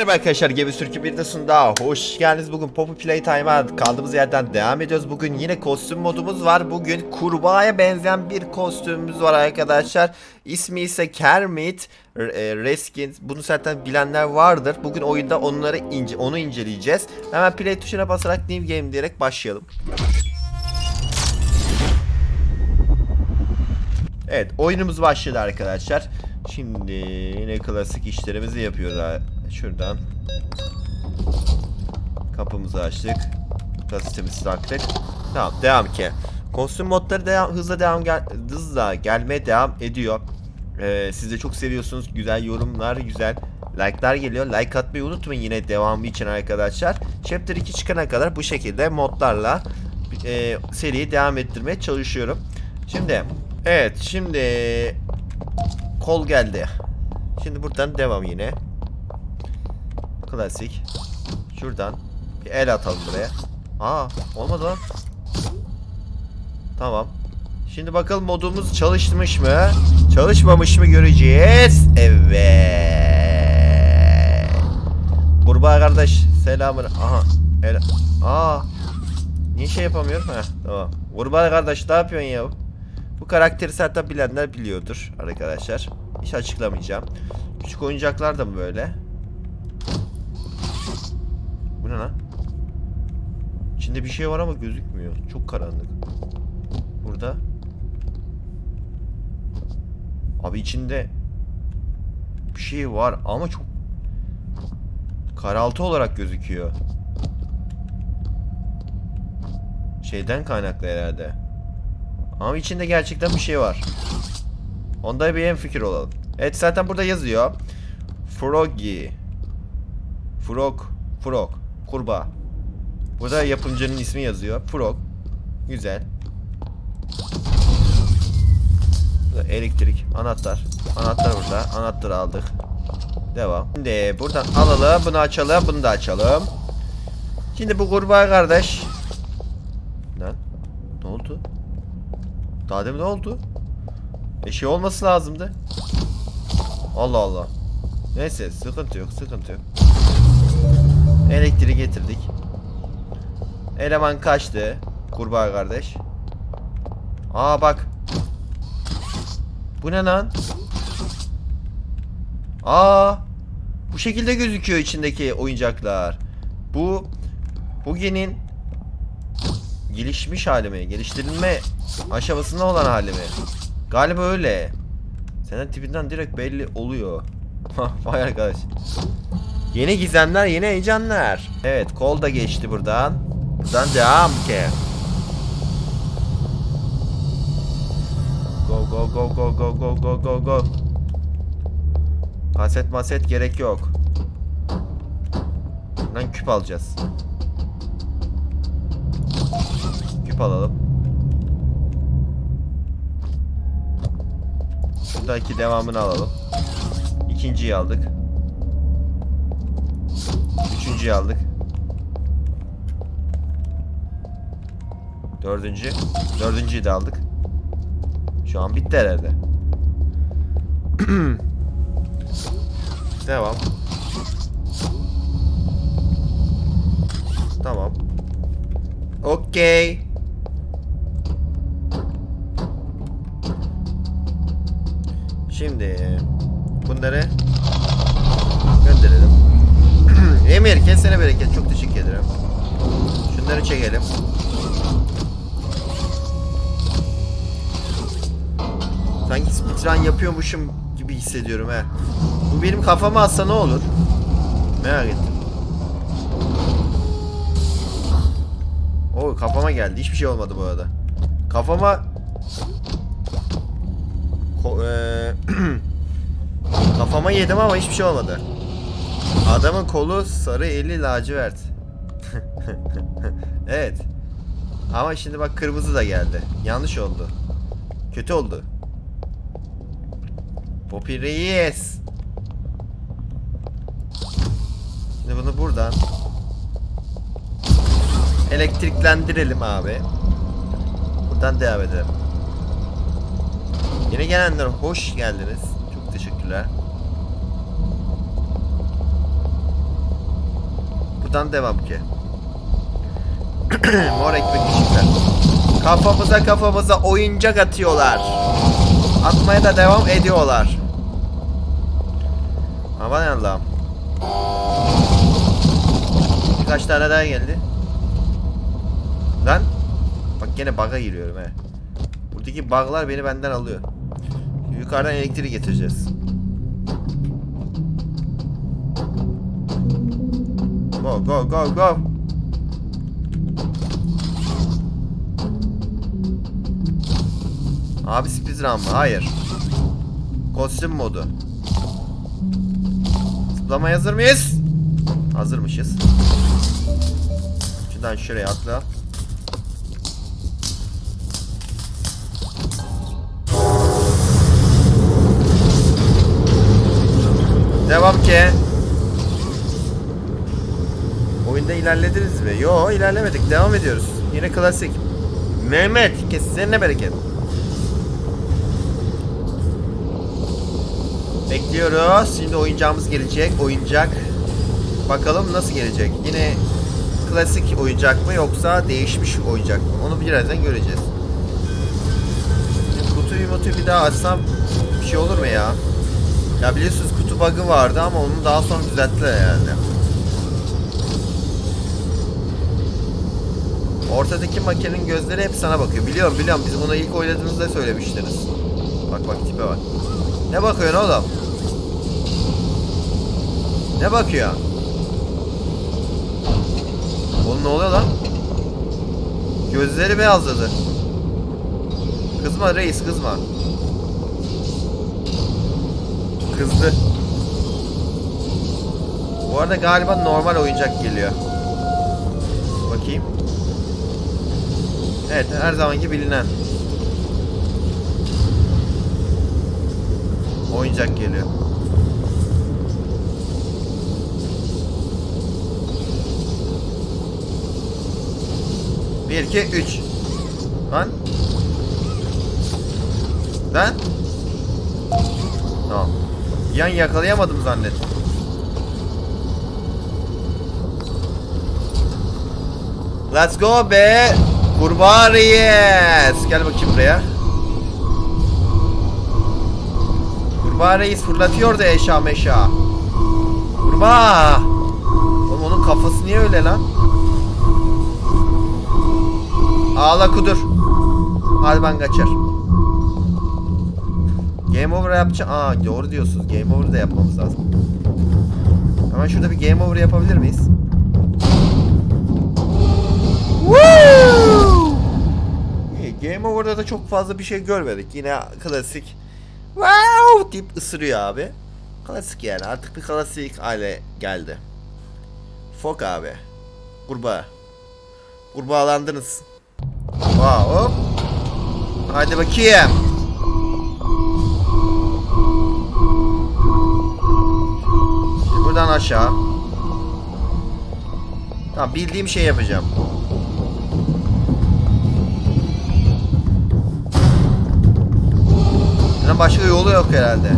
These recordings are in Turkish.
Merhaba arkadaşlar Gemi Sürkü bir de daha hoş geldiniz. Bugün Poppy Playtime'a kaldığımız yerden devam ediyoruz. Bugün yine kostüm modumuz var. Bugün kurbağaya benzeyen bir kostümümüz var arkadaşlar. İsmi ise Kermit e, Reskins. Bunu zaten bilenler vardır. Bugün oyunda onları ince, onu inceleyeceğiz. Hemen play tuşuna basarak New Game diyerek başlayalım. Evet oyunumuz başladı arkadaşlar. Şimdi yine klasik işlerimizi yapıyoruz. Şuradan. Kapımızı açtık. Gazetemizi taktık. Tamam devam ki. Kostüm modları devam, hızla devam gel, hızla gelmeye devam ediyor. Ee, siz de çok seviyorsunuz. Güzel yorumlar, güzel like'lar geliyor. Like atmayı unutmayın yine devamı için arkadaşlar. Chapter 2 çıkana kadar bu şekilde modlarla e, seriyi devam ettirmeye çalışıyorum. Şimdi evet şimdi kol geldi. Şimdi buradan devam yine. Klasik. Şuradan bir el atalım buraya. Aa olmadı lan. Tamam. Şimdi bakalım modumuz çalışmış mı? Çalışmamış mı göreceğiz. Evet. Kurbağa kardeş selamın. Aha. El. Aa. Niye şey yapamıyorum? Heh, tamam. Kurbağa kardeş ne yapıyorsun ya? Bu karakteri zaten bilenler biliyordur arkadaşlar. Hiç açıklamayacağım. Küçük oyuncaklar da mı böyle? Ne lan? İçinde bir şey var ama gözükmüyor. Çok karanlık. Burada. Abi içinde bir şey var ama çok karaltı olarak gözüküyor. Şeyden kaynaklı herhalde. Ama içinde gerçekten bir şey var. Onda bir en fikir olalım. Evet zaten burada yazıyor. Froggy. Frog. Frog. Kurbağa. Burada yapımcının ismi yazıyor. Frog. Güzel. Burada elektrik. Anahtar. Anahtar burada. Anahtarı aldık. Devam. Şimdi buradan alalım. Bunu açalım. Bunu da açalım. Şimdi bu kurbağa kardeş. Lan. Ne oldu? Daha demin ne oldu? E olması lazımdı. Allah Allah. Neyse sıkıntı yok sıkıntı yok. Elektriği getirdik. Eleman kaçtı. Kurbağa kardeş. Aa bak. Bu ne lan? Aa. Bu şekilde gözüküyor içindeki oyuncaklar. Bu bugünün gelişmiş hali mi? Geliştirilme aşamasında olan hali mi? Galiba öyle. Senin tipinden direkt belli oluyor. Vay arkadaş. Yeni gizemler, yeni heyecanlar. Evet, kol da geçti buradan. Buradan devam ki. Go go go go go go go go go. Kaset maset gerek yok. Buradan küp alacağız. Küp alalım. Şuradaki devamını alalım. İkinciyi aldık. Üçüncüyü aldık. Dördüncü. Dördüncüyü de aldık. Şu an bitti herhalde. Devam. Tamam. Okey. Şimdi bunları gönderelim. Emir kesene bereket. Çok teşekkür ederim. Şunları çekelim. Sanki speedrun yapıyormuşum gibi hissediyorum he. Bu benim kafama atsa ne olur? Merak ettim. O kafama geldi. Hiçbir şey olmadı bu arada. Kafama Ko eee, kafama yedim ama hiçbir şey olmadı. Adamın kolu sarı eli lacivert. evet. Ama şimdi bak kırmızı da geldi. Yanlış oldu. Kötü oldu. Poppy Reis. Şimdi bunu buradan elektriklendirelim abi. Buradan devam edelim. Yeni gelenler hoş geldiniz. Çok teşekkürler. Buradan devam ki. Mor ekmek ışıklar. Kafamıza kafamıza oyuncak atıyorlar. Atmaya da devam ediyorlar. Aman Allah'ım. Birkaç tane daha geldi. Lan. Bak gene bug'a giriyorum he. Buradaki bug'lar beni benden alıyor. Yukarıdan elektrik getireceğiz. Go go go go. Abi speedrun mı? Hayır. Kostüm modu. Zıplamaya hazır mıyız? Hazırmışız. Şuradan şuraya atla. Devam ki. İlerlediniz mi? Yo ilerlemedik. Devam ediyoruz. Yine klasik. Mehmet kesene bereket. Bekliyoruz. Şimdi oyuncağımız gelecek. Oyuncak. Bakalım nasıl gelecek. Yine klasik oyuncak mı yoksa değişmiş oyuncak mı? Onu birazdan göreceğiz. Kutuyu mutuyu bir daha açsam bir şey olur mu ya? Ya biliyorsunuz kutu bug'ı vardı ama onu daha sonra düzelttiler herhalde. Ortadaki makinenin gözleri hep sana bakıyor. Biliyorum biliyorum biz bunu ilk oynadığınızda söylemiştiniz. Bak bak tipe bak. Ne bakıyorsun oğlum? Ne bakıyor? Oğlum ne oluyor lan? Gözleri beyazladı. Kızma reis kızma. Kızdı. Bu arada galiba normal oyuncak geliyor. Bakayım. Evet her zamanki bilinen. Oyuncak geliyor. Bir, iki, üç. Lan. Lan. Tamam. Yan yakalayamadım zannettim. Let's go be. Kurbağa. Gel bakayım buraya. Kurbağa fırlatıyor da eşya meşa. Kurbağa. Oğlum onun kafası niye öyle lan? Ağla kudur. Hadi ben kaçar. Game over yapacağım. Aa doğru diyorsunuz. Game over da yapmamız lazım. Hemen şurada bir game over yapabilir miyiz? Game over'da da çok fazla bir şey görmedik. Yine klasik. Wow! deyip ısırıyor abi. Klasik yani. Artık bir klasik hale geldi. Fok abi. Kurbağa. Kurbağalandınız. Wow, hop. Hadi bakayım. Şimdi buradan aşağı. Tamam bildiğim şey yapacağım. Başka yolu yok herhalde.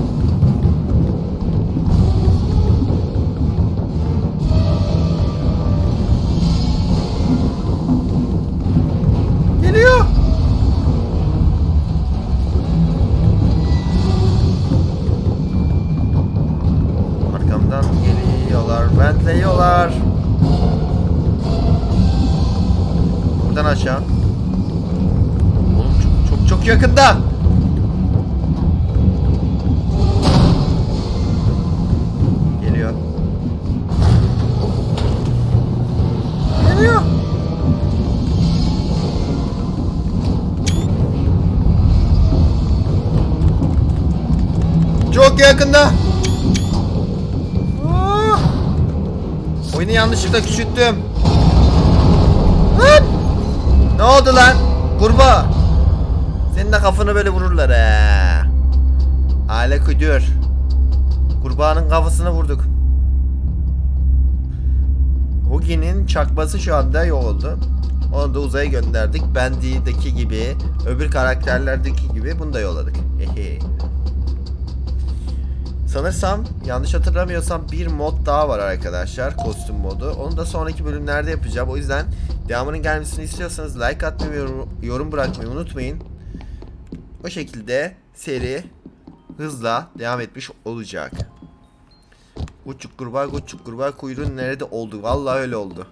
Geliyor. Arkamdan geliyorlar, bentleyiyorlar. Buradan aşağı. Oğlum çok çok çok yakında. Çok yakında. Ah! Oyunu yanlışlıkla küçülttüm. Hıt! Ne oldu lan? Kurbağa. Senin de kafanı böyle vururlar he. Aile kudur. Kurbağanın kafasını vurduk. Hugi'nin çakması şu anda yok oldu. Onu da uzaya gönderdik. Bendy'deki gibi, öbür karakterlerdeki gibi bunu da yolladık. Hehe. Sanırsam yanlış hatırlamıyorsam bir mod daha var arkadaşlar. Kostüm modu. Onu da sonraki bölümlerde yapacağım. O yüzden devamının gelmesini istiyorsanız like atmayı ve yorum, bırakmayı unutmayın. O şekilde seri hızla devam etmiş olacak. Uçuk kurbağa uçuk kurbağa kuyruğun nerede oldu? Vallahi öyle oldu.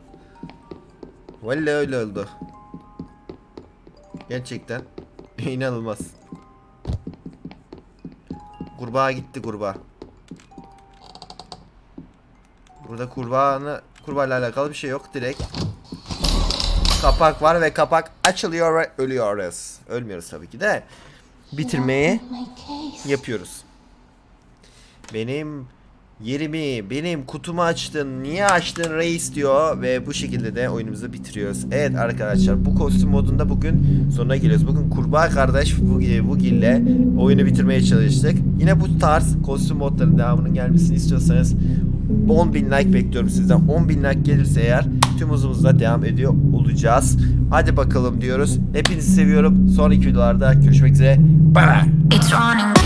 Vallahi öyle oldu. Gerçekten inanılmaz. Kurbağa gitti kurbağa. Burada kurbağanı kurbağayla alakalı bir şey yok direkt. Kapak var ve kapak açılıyor ve ölüyoruz. Ölmüyoruz tabii ki de. Bitirmeyi yapıyoruz. Benim yerimi, benim kutumu açtın, niye açtın reis diyor ve bu şekilde de oyunumuzu bitiriyoruz. Evet arkadaşlar bu kostüm modunda bugün sonuna geliyoruz. Bugün kurbağa kardeş ile oyunu bitirmeye çalıştık. Yine bu tarz kostüm modlarının devamının gelmesini istiyorsanız 10.000 like bekliyorum sizden. 10.000 like gelirse eğer tüm hızımızla devam ediyor olacağız. Hadi bakalım diyoruz. Hepinizi seviyorum. Sonraki videolarda görüşmek üzere. Bye bye.